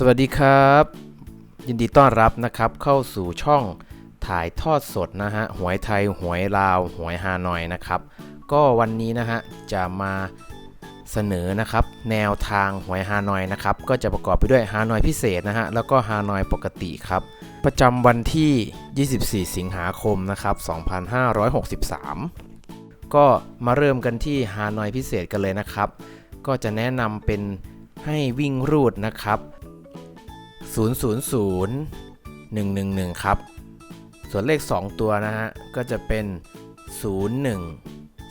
สวัสดีครับ ยินดีต้อนรับนะครับเข้าสู่ช่องถ่ายทอดสดนะฮะหวยไทยหวยลาวหวยฮานอยนะครับ ก็วันนี้นะฮะจะมาเสนอนะครับแนวทางหวยฮานอยนะครับก็จะประกอบไปด้วยฮานอยพิเศษนะฮะแล้วก็ฮานอยปกติครับ ประจำวันที่ 24 สิงหาคมนะครับ2563 ก็มาเริ่มกันที่ฮานอยพิเศษกันเลยนะครับ ก็จะแนะนำเป็นให้วิ่งรูดนะครับ 000 111 ครับ ส่วนเลข 2 ตัวนะฮะ ก็จะเป็น 01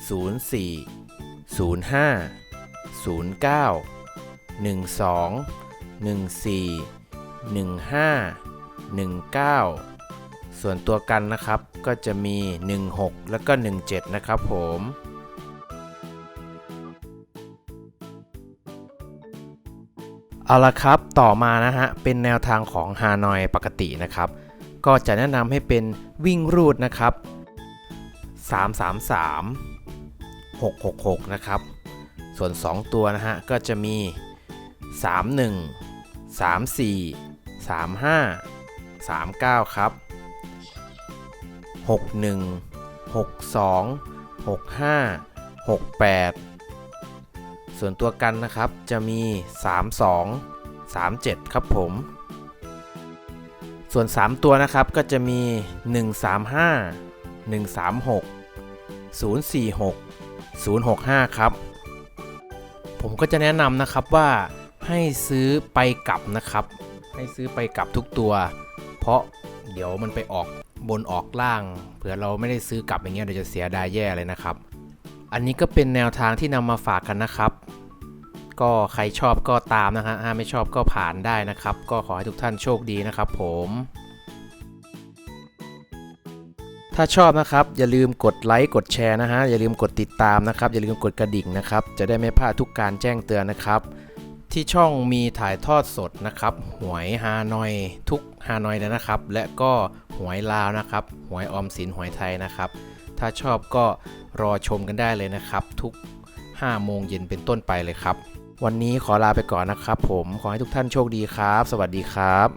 04 05 09 12 14 15 19 ส่วนตัวกันนะครับก็จะมี 16 แล้วก็ 17 นะครับผม เอาละครับต่อมานะฮะเป็นแนวทางของฮานอยปกตินะครับ ก็จะแนะนำให้เป็นวิ่งรูดนะครับ 333 666 นะครับ ส่วน 2 ตัวนะฮะก็จะมี 31 34 35 39 ครับ 61 62 65 68 ส่วนตัวกันนะครับจะมี 32 37 ครับผม ส่วน 3 ตัวนะครับก็จะมี 135 136 046 065 ครับ ผมก็จะแนะนำนะครับว่าให้ซื้อไปกลับนะครับ ให้ซื้อไปกลับทุกตัว เพราะเดี๋ยวมันไปออกบนออกล่าง เผื่อเราไม่ได้ซื้อกลับอย่างเงี้ยเดี๋ยวจะเสียดายแย่เลยนะครับ อันนี้ก็เป็นแนวทางที่นำมาฝากกันนะครับ ก็ใครชอบก็ตามนะฮะถ้าไม่ชอบก็ผ่านได้นะครับ ก็ขอให้ทุกท่านโชคดีนะครับผมถ้าชอบนะครับอย่าลืมกดไลค์กดแชร์นะฮะอย่าลืมกดติดตามนะครับ อย่าลืมกดกระดิ่งนะครับ จะได้ไม่พลาดทุกการแจ้งเตือนนะครับ ที่ช่องมีถ่ายทอดสดนะครับ หวยฮานอยทุกฮานอยเลยนะครับ และก็หวยลาวนะครับ หวยออมสินหวยไทยนะครับ ถ้าชอบก็รอชมกันได้เลยนะครับ ทุก 5 โมงเย็นเป็นต้นไปเลยครับ วันนี้ขอลาไปก่อนนะครับผมขอให้ทุกท่านโชคดีครับ สวัสดีครับ